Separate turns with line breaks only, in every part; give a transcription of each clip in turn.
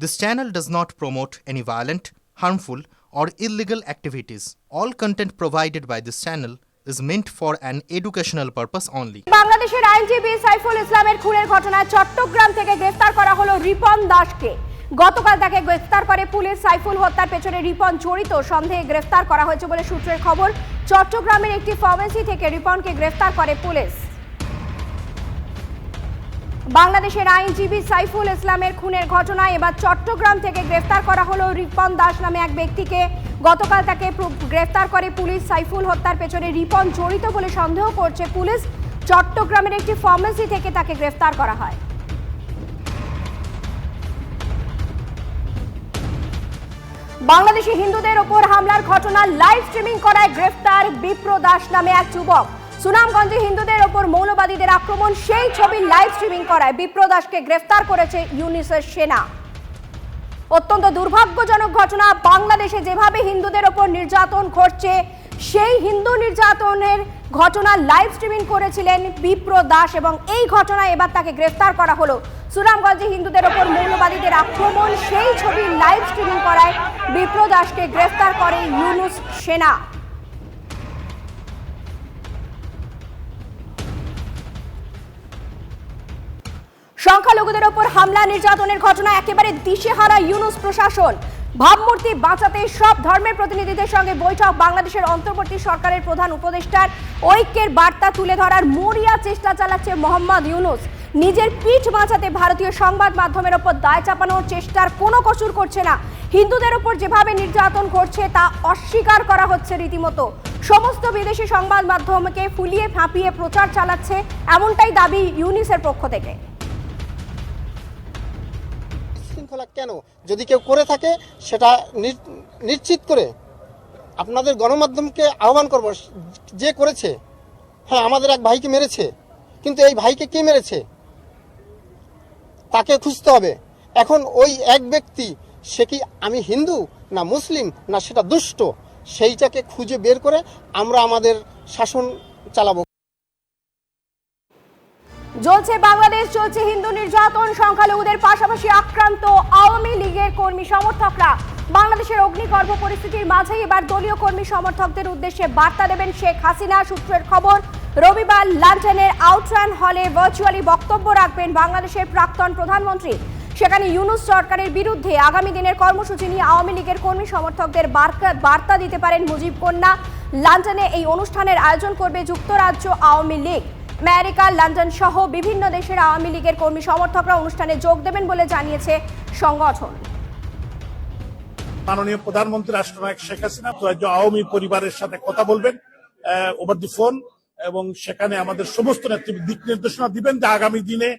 This channel does not promote any violent, harmful, or illegal activities. All content provided by this channel is meant for an educational purpose only.
বাংলাদেশের আইনজীবী সাইফুল ইসলামের খুনের ঘটনায় চট্টগ্রাম থেকে গ্রেফতার করা হলো রিপন দাসকে গতকাল তাকে গ্রেফতার করে পুলিশ সাইফুল হত্যার পেছনে রিপন জড়িত সন্দেহে গ্রেফতার করা হয়েছে বলে সূত্রের খবর চট্টগ্রামের একটি ফার্মেসি থেকে রিপনকে গ্রেফতার করে পুলিশ বাংলাদেশের আইনজীবী সাইফুল ইসলামের খুনের ঘটনায় এবার চট্টগ্রাম থেকে গ্রেফতার করা হলো রিপন দাস নামে এক ব্যক্তিকে। গতকাল তাকে গ্রেফতার করে পুলিশ। সাইফুল হত্যার পেছনে রিপন জড়িত বলে সন্দেহ করছে পুলিশ। চট্টগ্রামের একটি ফার্মেসি থেকে তাকে গ্রেফতার করা হয়। বাংলাদেশি হিন্দুদের ওপর হামলার ঘটনা লাইভ স্ট্রিমিং করায় গ্রেফতার বিপ্র দাস নামে এক যুবক। সুনামগঞ্জে হিন্দুদের ওপর মৌলবাদীদের আক্রমণ, সেই ছবি লাইভ স্ট্রিমিং করায় বিপ্র দাসকে গ্রেফতার করেছে ইউনিসেফ সেনা। অত্যন্ত দুর্ভাগ্যজনক ঘটনা, বাংলাদেশে যেভাবে হিন্দুদের ওপর নির্যাতন ঘটছে, সেই হিন্দু নির্যাতনের ঘটনা লাইভ স্ট্রিমিং করেছিলেন বিপ্র দাস এবং এই ঘটনায় এবার তাকে গ্রেফতার করা হলো। সুনামগঞ্জে হিন্দুদের ওপর মৌলবাদীদের আক্রমণ, সেই ছবি লাইভ স্ট্রিমিং করায় বিপ্র দাসকে গ্রেফতার করে ইউনুস সেনা। সংখ্যালঘুদের ওপর হামলা, নির্যাতনের ঘটনা, একেবারে দিশেহারা ইউনুস প্রশাসন। ভাবমূর্তি বাঁচাতে সব ধর্মের প্রতিনিধিদের সঙ্গে বৈঠক। বাংলাদেশের অন্তর্বর্তী সরকারের প্রধান উপদেষ্টার ঐক্যের বার্তা তুলে ধরার মরিয়া চেষ্টা চালাচ্ছে মোহাম্মদ ইউনুস। নিজের পিঠ বাঁচাতে ভারতীয় সংবাদ মাধ্যমের ওপর দায় চাপানোর চেষ্টার কোনো কসুর করছে না। হিন্দুদের ওপর যেভাবে নির্যাতন করছে, তা অস্বীকার করা হচ্ছে রীতিমতো। সমস্ত বিদেশি সংবাদ মাধ্যমকে ফুলিয়ে ফাঁপিয়ে প্রচার চালাচ্ছে, এমনটাই দাবি ইউনিসের পক্ষ থেকে।
শৃঙ্খলা কেন? যদি কেউ করে থাকে, সেটা নিশ্চিত করে আপনাদের গণমাধ্যমকে আহ্বান করব, যে করেছে হ্যাঁ আমাদের এক ভাইকে মেরেছে, কিন্তু এই ভাইকে কে মেরেছে? তাকে খুঁজতে হবে। এখন ওই এক ব্যক্তি, সে কি আমি হিন্দু, না মুসলিম, না সেটা দুষ্ট, সেইটাকে খুঁজে বের করে আমরা আমাদের শাসন চালাবো।
জ্বলছে বাংলাদেশ, চলছে হিন্দু নির্যাতন, সংখ্যালঘুদের পাশাপাশি আক্রান্ত আওয়ামী লীগের কর্মী সমর্থকরা। বাংলাদেশের অগ্নিগর্ভ পরিস্থিতির মাঝেই এবার দলীয় কর্মী সমর্থকদের উদ্দেশ্যে বার্তা দেবেন শেখ হাসিনা। সূত্রের খবর, রবিবার লন্ডনের আউটরান হলে ভার্চুয়ালি বক্তব্য রাখবেন বাংলাদেশের প্রাক্তন প্রধানমন্ত্রী। সেখানে ইউনুস সরকারের বিরুদ্ধে আগামী দিনের কর্মসূচি নিয়ে আওয়ামী লীগের কর্মী সমর্থকদের বার্তা দিতে পারেন মুজিব কন্যা। লন্ডনে এই অনুষ্ঠানের আয়োজন করবে যুক্তরাজ্য আওয়ামী লীগ। আমেরিকা, লন্ডন সহ বিভিন্ন দেশের আওয়ামী লীগের কর্মী সমর্থকরা অনুষ্ঠানে যোগ দেবেন বলে জানিয়েছে সংগঠন।
মাননীয় প্রধানমন্ত্রী রাষ্ট্রনায়ক শেখ হাসিনা আওয়ামী পরিবারের সাথে কথা বলবেন ওভার দি ফোন এবং সেখানে আমাদের সমস্ত নেতৃত্ব দিক নির্দেশনা দিবেন যে আগামী দিনে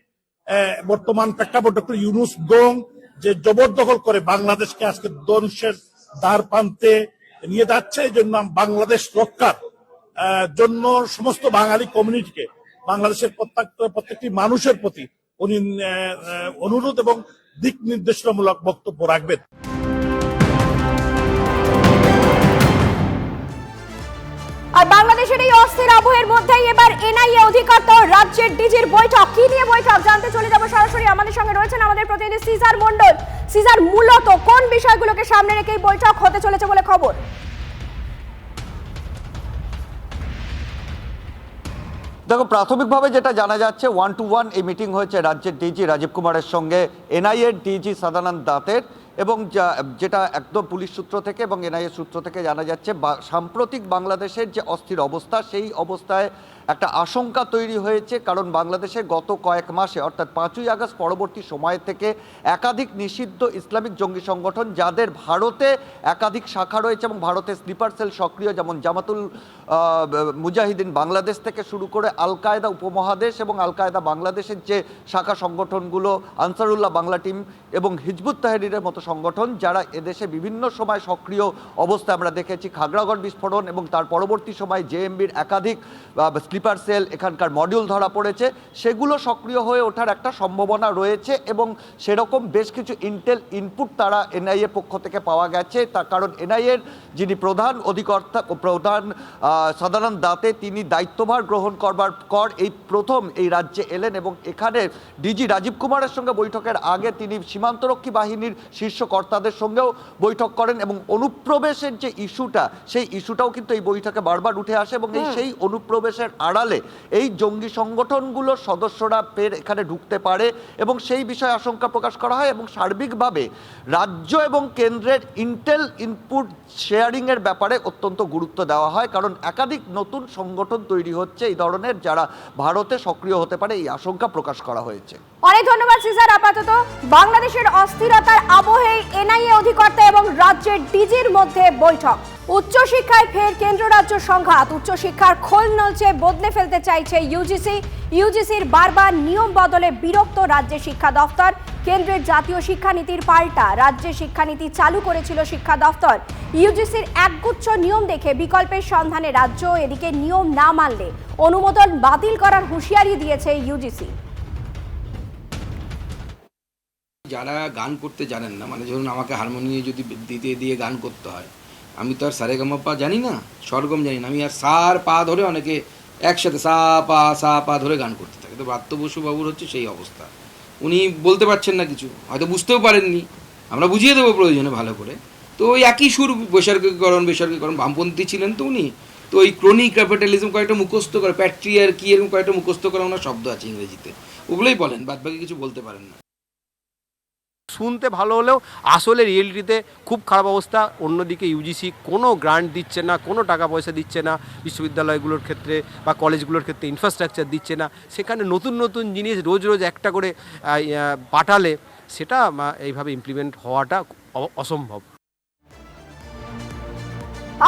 বর্তমান প্রেক্ষাপট ডক্টর ইউনুস গং যে জবরদখল করে বাংলাদেশকে আজকে ধ্বংসের দ্বার প্রান্তে নিয়ে যাচ্ছে, এই জন্য বাংলাদেশ রক্ষার জন্য সমস্ত বাঙালি কমিউনিটিকে বাংলাদেশের প্রত্যেক প্রত্যেকটি মানুষের প্রতি উনি অনুরোধ এবং দিক নির্দেশনামূলক বক্তব্য রাখবেন।
আর বাংলাদেশের এই অস্থির আবহের মধ্যেই এবার এনআইএ অধিকর্তা ও রাজ্যের ডিজির বৈঠক। কি নিয়ে বৈঠক? জানতে চলে যাব সরাসরি। আমাদের সঙ্গে রয়েছেন আমাদের প্রতিনিধি সিজার মন্ডল সিজার, মূলত কোন বিষয়গুলোকে সামনে রেখে বৈঠক হতে চলেছে বলে খবর?
দেখো, প্রাথমিকভাবে যেটা জানা যাচ্ছে ওয়ান টু ওয়ান এই মিটিং হয়েছে রাজ্যের ডিজি রাজীব কুমারের সঙ্গে এনআইএর ডিজি সাদানন্দ দাতের। এবং যেটা একদম পুলিশ সূত্র থেকে এবং এনআইএ সূত্র থেকে জানা যাচ্ছে সাম্প্রতিক বাংলাদেশের যে অস্থির অবস্থা, সেই অবস্থায় একটা আশঙ্কা তৈরি হয়েছে। কারণ বাংলাদেশে গত কয়েক মাসে, অর্থাৎ পাঁচই আগস্ট পরবর্তী সময় থেকে একাধিক নিষিদ্ধ ইসলামিক জঙ্গি সংগঠন, যাদের ভারতে একাধিক শাখা রয়েছে এবং ভারতে স্লিপার সেল সক্রিয়, যেমন জামাতুল মুজাহিদিন বাংলাদেশ থেকে শুরু করে আল কায়দা উপমহাদেশ এবং আল কায়দা বাংলাদেশের যে শাখা সংগঠনগুলো, আনসারুল্লাহ বাংলা টিম এবং হিজবুত তাহরিরের মতো সংগঠন যারা এদেশে বিভিন্ন সময় সক্রিয় অবস্থায় আমরা দেখেছি, খাগড়াগড় বিস্ফোরণ এবং তার পরবর্তী সময় জেএমবির একাধিক স্লিপার সেল এখানকার মডিউল ধরা পড়েছে, সেগুলো সক্রিয় হয়ে ওঠার একটা সম্ভাবনা রয়েছে এবং সেরকম বেশ কিছু ইন্টেল ইনপুট তারা এনআইএ পক্ষ থেকে পাওয়া গেছে। তার কারণ এনআইএর যিনি প্রধান অধিকর্তা, প্রধান সাধারণ দাতে তিনি দায়িত্বভার গ্রহণ করবার পর এই প্রথম এই রাজ্যে এলেন এবং এখানে ডিজি রাজীব কুমারের সঙ্গে বৈঠকের আগে তিনি সীমান্তরক্ষী বাহিনীর শীর্ষ কর্তাদের সঙ্গেও বৈঠক করেন এবং অনুপ্রবেশের যে ইস্যুটা সেই ইস্যুটাও কিন্তু এই বৈঠকে বারবার উঠে আসে এবং এই সেই অনুপ্রবেশের আড়ালে এই জঙ্গি সংগঠনগুলোর সদস্যরা ফের এখানে ঢুকতে পারে এবং সেই বিষয়ে আশঙ্কা প্রকাশ করা হয় এবং সার্বিকভাবে রাজ্য এবং কেন্দ্রের ইন্টেল ইনপুট শেয়ারিংয়ের ব্যাপারে অত্যন্ত গুরুত্ব দেওয়া হয়। কারণ একাধিক নতুন সংগঠন তৈরি হচ্ছে এই ধরনের যারা ভারতে সক্রিয় হতে পারে এই আশঙ্কা প্রকাশ করা হয়েছে।
অনেক ধন্যবাদ, সিজার। আপাতত বাংলাদেশের অস্থিরতার আবহে এনআইএ অধিকর্তা এবং রাজ্যের ডিজির মধ্যে বৈঠক। উচ্চশিক্ষায় ফের কেন্দ্র রাজ্য সংঘাত। উচ্চশিক্ষার খোল নলচে বদলে ফেলতে চাইছে ইউজিসি ইউজিসির বারবার নিয়ম বদলে বিরক্ত রাজ্যের শিক্ষা দফতর। কেন্দ্রের জাতীয় শিক্ষানীতির পাল্টা। রাজ্যের শিক্ষানীতি চালু করেছিল শিক্ষা দফতর। ইউজিসির একগুচ্ছ নিয়ম দেখে বিকল্পের সন্ধানে রাজ্য এদিকে নিয়ম না মানলে অনুমোদন বাতিল করার হুঁশিয়ারি দিয়েছে ইউজিসি
যারা গান করতে জানেন না মানে ধরুন আমাকে হারমোনিয়ে যদি দিতে দিয়ে গান করতে হয়, আমি তো আর সারে পা জানি না স্বরগম জানি না, আমি আর সার পা ধরে অনেকে একসাথে সা, পা সা, পা ধরে গান করতে থাকে। তো ব্রাত্য বসু বাবুর হচ্ছে সেই অবস্থা। উনি বলতে পারছেন না কিছু, হয়তো বুঝতেও পারেননি। আমরা বুঝিয়ে দেবো প্রয়োজনে ভালো করে। তো ওই একই সুর বেসরকারিকরণ বেসরকারিকরণ বামপন্থী ছিলেন তো উনি। তো ওই ক্রনিক ক্যাপিটালিজম কয়েকটা মুখস্থ করে প্যাট্রিয়ার কি এরকম কয়েকটা মুখস্থ করা ওনার শব্দ আছে ইংরেজিতে। ওগুলোই বলেন, বাদবাকি কিছু বলতে পারেন না।
শুনতে ভালো হলেও আসলে রিয়েলিটিতে খুব খারাপ অবস্থা। অন্যদিকে ইউজিসি কোনো গ্রান্ট দিচ্ছে না, কোনো টাকা পয়সা দিচ্ছে না বিশ্ববিদ্যালয়গুলোর ক্ষেত্রে বা কলেজগুলোর ক্ষেত্রে ইনফ্রাস্ট্রাকচার দিচ্ছে না। সেখানে নতুন নতুন জিনিস রোজ রোজ একটা করে পাঠালে সেটা এইভাবে ইমপ্লিমেন্ট হওয়াটা অসম্ভব।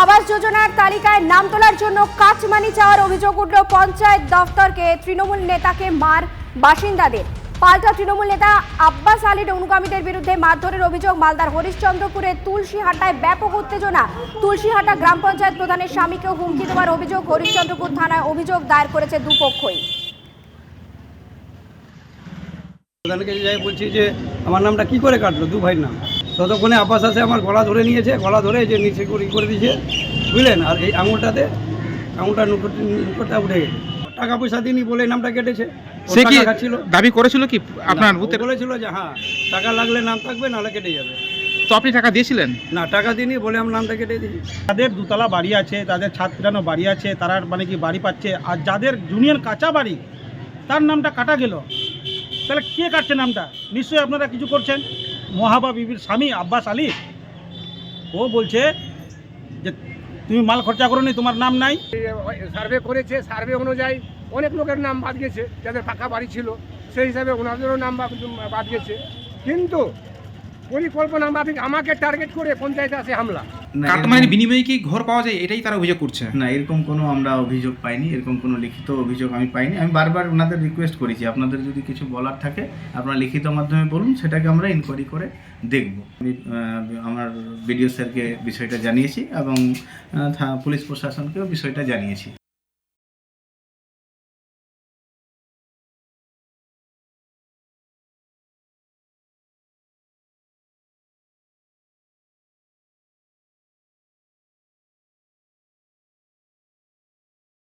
আবাস যোজনার তালিকায় নাম তোলার জন্য কাচমানি চাওয়ার অভিযোগ উঠল পঞ্চায়েত দফতরকে। তৃণমূল নেতাকে মার বাসিন্দাদের। পাল্টা তৃণমূল নেতা আব্বাস আলীর অনুগামীদের বিরুদ্ধে মারধরের অভিযোগ মালদার হরিশ্চন্দ্রপুরে তুলসীহাটায় ব্যাপক উত্তেজনা। তুলসীহাটা গ্রাম পঞ্চায়েত প্রধানের স্বামীকে হুমকি দেওয়ার অভিযোগ হরিশ্চন্দ্রপুর থানায় অভিযোগ দায়ের করেছে দুপক্ষই।
প্রধানকে যাই বলছি যে আমার নামটা কি করে কাটলো? দু ভাইয়ের নাম। ততক্ষণে আপাস আসে আমার গলা ধরে নিয়েছে, গলা ধরে যে নিচে করে করে দিয়েছে, বুঝলেন? আর এই আঙুলটাতে, আঙুলটা নুকুরটা উঠে গেছে। টাকা পয়সা দিনি বলে নামটা কেটেছে।
সে কি দাবি করেছিল কি আপনার
ও বলেছিল যে হ্যাঁ টাকা লাগলে নাম থাকবে নাহলে কেটে যাবে।
তো আপনি টাকা দিয়েছিলেন?
না টাকা দিনি বলে আমার নামটা কেটে দিয়েছি
যাদের দুতলা বাড়ি আছে তাদের ছাদ ফেরানো বাড়ি আছে তারা মানে কি বাড়ি পাচ্ছে আর যাদের জুনিয়র কাঁচা বাড়ি তার নামটা কাটা গেল। তাহলে কে কাটছে নামটা? নিশ্চয়ই আপনারা কিছু করছেন? মহাবা বিবির স্বামী আব্বাস আলী ও বলছে যে তুমি মাল খরচা করো তোমার নাম নাই?
সার্ভে করেছে সার্ভে অনুযায়ী অনেক লোকের নাম বাদ গেছে যাদের পাকা বাড়ি ছিল সেই হিসাবে ওনাদেরও নাম বাদ গেছে কিন্তু পরিকল্পনা মাফিক আমাকে টার্গেট করে পঞ্চায়েতে আসে হামলা।
কাটমানির বিনিময়ে কি ঘর পাওয়া যায়? এটাই তারা অভিযোগ করছে।
না এরকম কোনো আমরা অভিযোগ পাইনি এরকম কোনো লিখিত অভিযোগ আমি পাইনি। আমি বারবার ওনাদের রিকোয়েস্ট করেছি আপনাদের যদি কিছু বলার থাকে আপনারা লিখিত মাধ্যমে বলুন সেটাকে আমরা ইনকোয়ারি করে দেখব। আমি আমার বিডিও স্যারকে বিষয়টা জানিয়েছি এবং থা- পুলিশ প্রশাসনকেও বিষয়টা জানিয়েছি।